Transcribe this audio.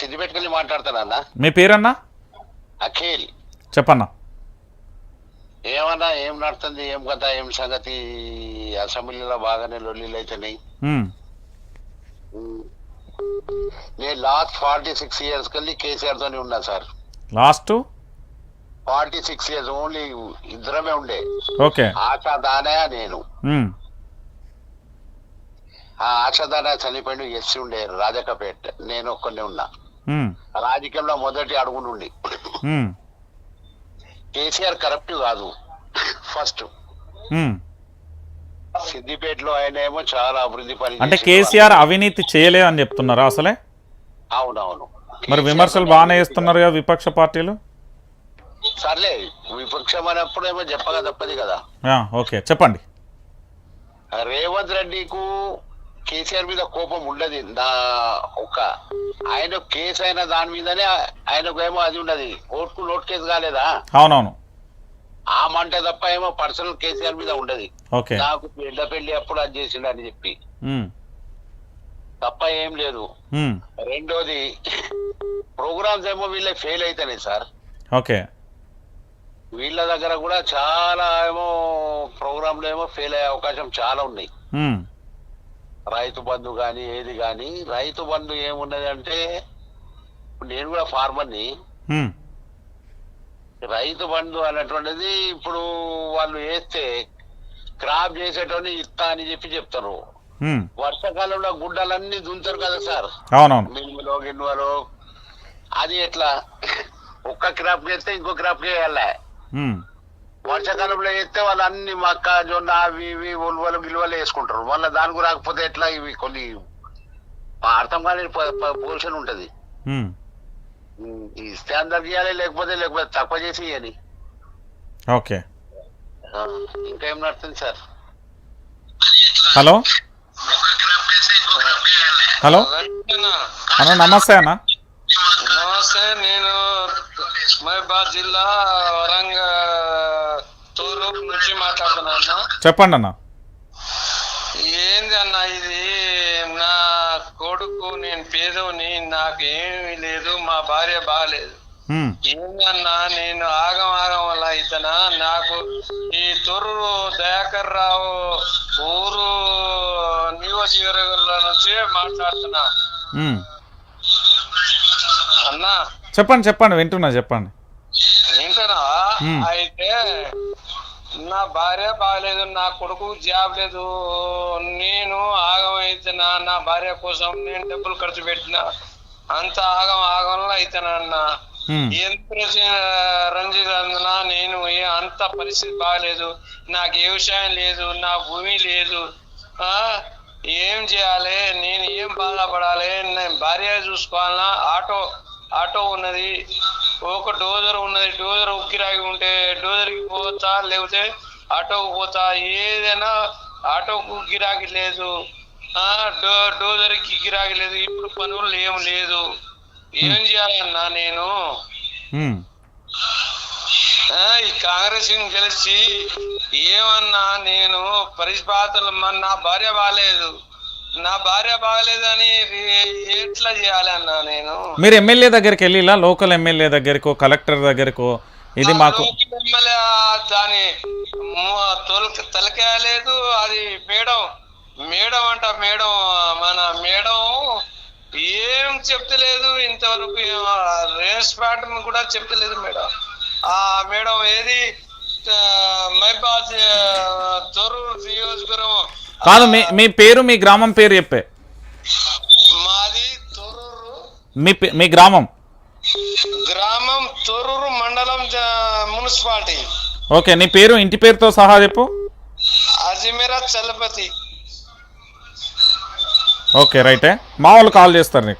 సిద్దిపేటకెళ్ళి మాట్లాడుతానన్నా మీ పేరన్నా? అఖిల్. చెప్పన్నా. ఏమన్నా ఏం నడుతుంది ఏం కదా ఏం సంగతి? అసెంబ్లీలో బాగానే లొల్లీలు అయితున్నాయి ఉమ్, నేను లాస్ట్ ఫార్టీ సిక్స్ ఇయర్స్ కల్లి కేసీఆర్ తోని ఉన్నా sir. Last? Forty six years only ఇద్దరమే ఉండే. ఓకే. ఆశా దానయ్య నేను ఆ ఆశా దానయ్య చనిపోయిండు ఎస్సీ ఉండే రాజకపేట్ నేను ఒక్కనే ఉన్నా. రాజకీయంలో మొదటి అడుగు నుండి ఉమ్, కేసీఆర్ కరప్ట్ కాదు. First um. సిద్దిపేటలో ఆయన ఏమో చాలా అభివృద్ధి పని అంటే. కేసీఆర్ అవినీతి చేయలేదు అని చెప్తున్నారా అసలే? అవునవును. మరి విమర్శలు బాగానే చేస్తున్నారు కదా విపక్ష పార్టీలు? సర్లే విపక్షం అన్నప్పుడు ఏమో చెప్పగా తప్పది కదా. ఓకే చెప్పండి. రేవంత్ రెడ్డికు కేసీఆర్ మీద కోపం ఉండదు. నా ఒక ఆయన కేసు అయిన దాని మీదనే ఆయనకు ఏమో అది ఉన్నది. ఓటుకు నోట్ కేసు కాలేదా? అవునవును. ఆ మంట తప్ప ఏమో పర్సనల్ కేసీఆర్ మీద ఉండదు. నాకు పెద్ద పెళ్ళి అప్పుడు అది చేసిండు అని చెప్పి. తప్ప ఏం లేదు. రెండోది ప్రోగ్రామ్స్ ఏమో వీళ్ళే ఫెయిల్ అవుతాయి సార్. ఓకే. వీళ్ళ దగ్గర కూడా చాలా ఏమో ప్రోగ్రాంలు ఏమో ఫెయిల్ అయ్యే అవకాశం చాలా ఉన్నాయి. రైతు బంధు కానీ ఏది కానీ రైతు బంధు ఏమున్నది అంటే నేను కూడా ఫార్మర్ని. రైతు బంధు అన్నటువంటిది ఇప్పుడు వాళ్ళు వేస్తే క్రాప్ చేసేటోని ఇస్తా అని చెప్పి చెప్తారు. వర్షాకాలంలో గుడ్డలన్నీ దుంతారు కదా సార్. మినుములో గిన్నువలో అది ఎట్లా? ఒక్క క్రాప్ చేస్తే ఇంకో క్రాప్ చేయాలి? వర్షాకాలంలో వేస్తే వాళ్ళు అన్ని మక్క జొన్న అవి ఇవి ఉలువలు గిలువలు వేసుకుంటారు. మళ్ళీ దానికి రాకపోతే ఎట్లా ఇవి కొన్ని అర్థం కాని పొజిషన్ ఉంటది. ఇస్తే అందరికి ఇవ్వాలి లేకపోతే లేకపోతే తక్కువ చేసి ఇవ్వని ఓకే. ఇంకా ఏం నడుతుంది సార్? హలో? హలో? అన్న నమస్తే అన్న. నమస్తే నేను మహబాద్ జిల్లా వరంగల్ తూరూరు నుంచి మాట్లాడుతున్నాను. చెప్పండి అన్న. ఏంది అన్న ఇది? నా కొడుకు నేను పేదోని నాకు ఏమీ లేదు మా భార్య బాగాలేదు ఏందన్నా నేను ఆగం ఆగం వల్ల ఇతన నాకు ఈ తొర్రూరు దయాకర్ రావు ఊరు నియోజకవర్గంలో నుంచి మాట్లాడుతున్నా. అన్నా. చెప్పండి చెప్పండి వింటున్నా చెప్పండి. మ్మ్. అయితే నా భార్య బాగలేదు నా కొడుకు జాబ్ లేదు నేను ఆగం అయితేనా నా భార్య కోసం నేను డబ్బులు ఖర్చు పెట్టిన అంత ఆగం ఆగంలో అయితేనన్నా ఉమ్, ఎందుకు రంజిత్ అందున నేను అంత పరిస్థితి బాగలేదు నాకు ఏ విషయం లేదు నా భూమి లేదు ఆ? ఏం చేయాలి నేను ఏం బాధపడాలి నేను భార్య చూసుకోవాలన్నా ఆటో ఆటో ఉన్నది ఒక డోజర్ ఉన్నది డోజర్ ఉక్కిరాగి ఉంటే డోజర్కి పోతా లేకపోతే ఆటోకు పోతా ఏదైనా ఆటోకు గిరాకీ లేదు. ఆ డో డోజర్కి గిరాకీ లేదు ఇప్పుడు పనులు ఏం లేదు. ఏం చేయాలన్నా నేను? ఈ కాంగ్రెస్ గెలిచి ఏమన్నా నేను పరిపాతలు నా భార్య బాగాలేదు నా భార్య బాగలేదని ఎట్లా చేయాలన్నా నేను? మీరు ఎమ్మెల్యే దగ్గరికి వెళ్ళిలా? లోకల్ ఎమ్మెల్యే దగ్గరకో కలెక్టర్ దగ్గరకో? ఇది మాకు ఎమ్మెల్యే దాని తలకాయ లేదు అది మేడం. మేడం అంట మేడం మన మేడం ఏం చెప్తలేదు ఇంతవరకు రేస్ ప్యాటర్న్ కూడా చెప్తలేదు మేడం. ఆ మేడం ఏది మైబాద్ తొర్రూరు నియోజకవర్గం కాదు మీ మీ పేరు మీ గ్రామం పేరు చెప్పే. మాది తొర్రూరు. మీ పే- మీ గ్రామం. గ్రామం తొర్రూరు మండలం జ- మున్సిపాలిటీ. ఓకే నీ పేరు ఇంటి పేరుతో సహా చెప్పు. అజ్మీరా చలపతి. ఓకే రైటే. మా వాళ్ళు కాల్ చేస్తారు నీకు.